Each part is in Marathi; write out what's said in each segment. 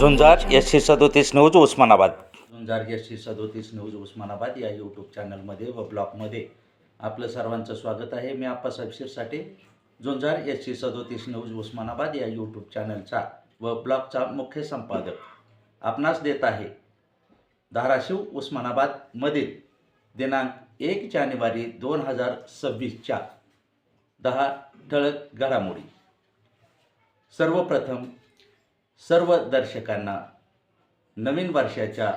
झुंजार एस सी सदोतीस news Osmanabad. Jhunjar S C सदोतीस न्यूज उस्मानाबाद या यूट्यूब चॅनलमध्ये व ब्लॉगमध्ये आपलं सर्वांचं स्वागत आहे. मी आप्पासाहेब शिरसाटे. झुंजार एस सी सदोतीस न्यूज उस्मानाबाद या यूट्यूब चॅनलचा व ब्लॉगचा मुख्य संपादक आपणास देत आहे धाराशिव उस्मानाबादमधील दिनांक एक जानेवारी दोन हजार सव्वीसच्या दहा ठळक घडामोडी. सर्वप्रथम सर्व दर्शकांना नवीन वर्षाच्या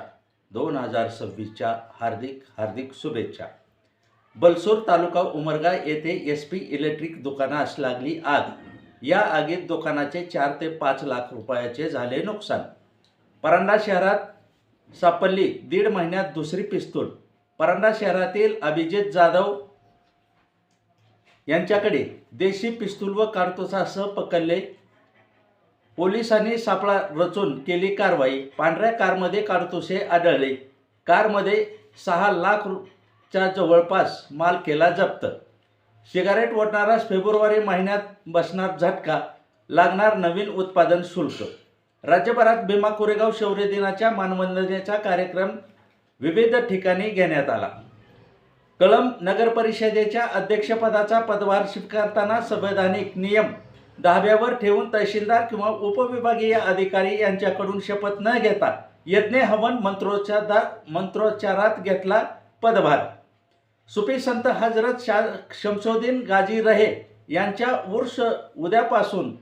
दोन हजार सव्वीसच्या हार्दिक हार्दिक शुभेच्छा. बलसूर तालुका उमरगा येथे एस पी इलेक्ट्रिक दुकानास लागली आग. या आगीत दुकानाचे चार ते पाच लाख रुपयाचे झाले नुकसान. परांडा शहरात सापडली दीड महिन्यात दुसरी पिस्तूल. परांडा शहरातील अभिजित जाधव यांच्याकडे देशी पिस्तूल व कारतुसासह पकडले पोलिसांनी सापळा रचून केली कारवाई. पांढऱ्या कारमध्ये काडतुसे आढळले. कारमध्ये सहा लाख च्या जवळपास माल केला जप्त. सिगारेट ओढणारास फेब्रुवारी महिन्यात बसणार झटका. लागणार नवीन उत्पादन शुल्क. राज्यभरात भीमा कोरेगाव शौर्य दिनाच्या मानवंदनेचा कार्यक्रम विविध ठिकाणी घेण्यात आला. कळंब नगर परिषदेच्या अध्यक्षपदाचा पदभार स्वीकारताना संवैधानिक नियम धाब्यावर ठेवून तहसीलदार किंवा उपविभागीय अधिकारी यांच्याकडून शपथ न घेता यज्ञ हवन मंत्रोच्चार मंत्रोच्चारात घेतला पदभार. सुफी संत हजरत शा शमसुद्दीन गाजी रहे यांच्या उर्स उद्यापासून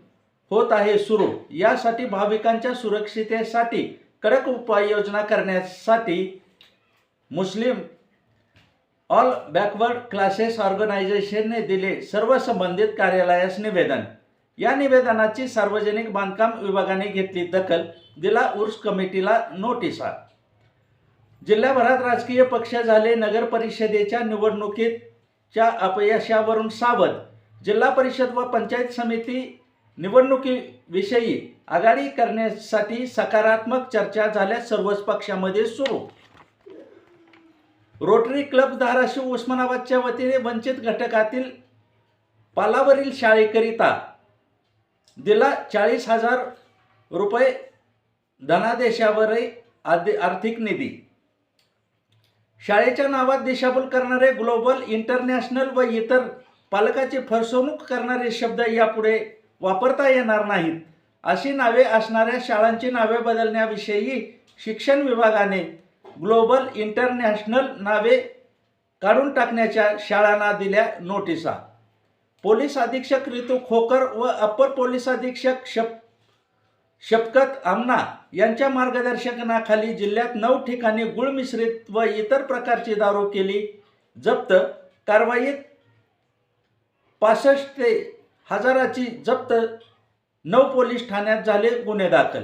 होत आहे सुरू. यासाठी भाविकांच्या सुरक्षितेसाठी कडक उपाययोजना करण्यासाठी मुस्लिम ऑल बॅकवर्ड क्लासेस ऑर्गनायझेशनने दिले सर्व संबंधित कार्यालयास निवेदन. या निवेदनाची सार्वजनिक बांधकाम विभागाने घेतली दखल दिला उर्स कमिटीला नोटिसा. जिल्ह्याभरात राजकीय पक्ष झाले नगर परिषदेच्या निवडणुकीच्या अपयशावरून सावध. जिल्हा परिषद व पंचायत समिती निवडणुकीविषयी आघाडी करण्यासाठी सकारात्मक चर्चा झाल्या सर्वच पक्षामध्ये सुरू. रोटरी क्लब धाराशिव उस्मानाबादच्या वतीने वंचित घटकातील पालावरील शाळेकरिता दिला चाळीस हजार रुपये धनादेशावरही आदि आर्थिक निधी. शाळेच्या नावात दिशाभूल करणारे ग्लोबल इंटरनॅशनल व इतर पालकाची फसवणूक करणारे शब्द यापुढे वापरता येणार नाहीत. अशी नावे असणाऱ्या शाळांची नावे बदलण्याविषयी शिक्षण विभागाने ग्लोबल इंटरनॅशनल नावे काढून टाकण्याच्या शाळांना दिल्या नोटिसा. पोलीस अधीक्षक रितू खोकर व अपर पोलीस अधीक्षक शप शपकत आमना यांच्या मार्गदर्शनाखाली जिल्ह्यात नऊ ठिकाणी गुळ मिश्रित व इतर प्रकारची दारू केली. जप्त कारवाईत पासष्ट ते हजाराची जप्त नऊ पोलीस ठाण्यात झाले गुन्हे दाखल.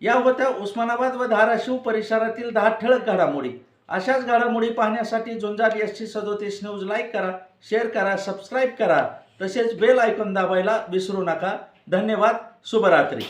या होत्या उस्मानाबाद व धाराशिव परिसरातील दहा ठळक घडामोडी. अशाच घडामोडी पाहण्यासाठी झुंजार एस टी सदोतीस न्यूज लाईक करा शेअर करा सबस्क्राईब करा. तसेच बेल आयकॉन दाबायला विसरू नका. धन्यवाद. शुभरात्री.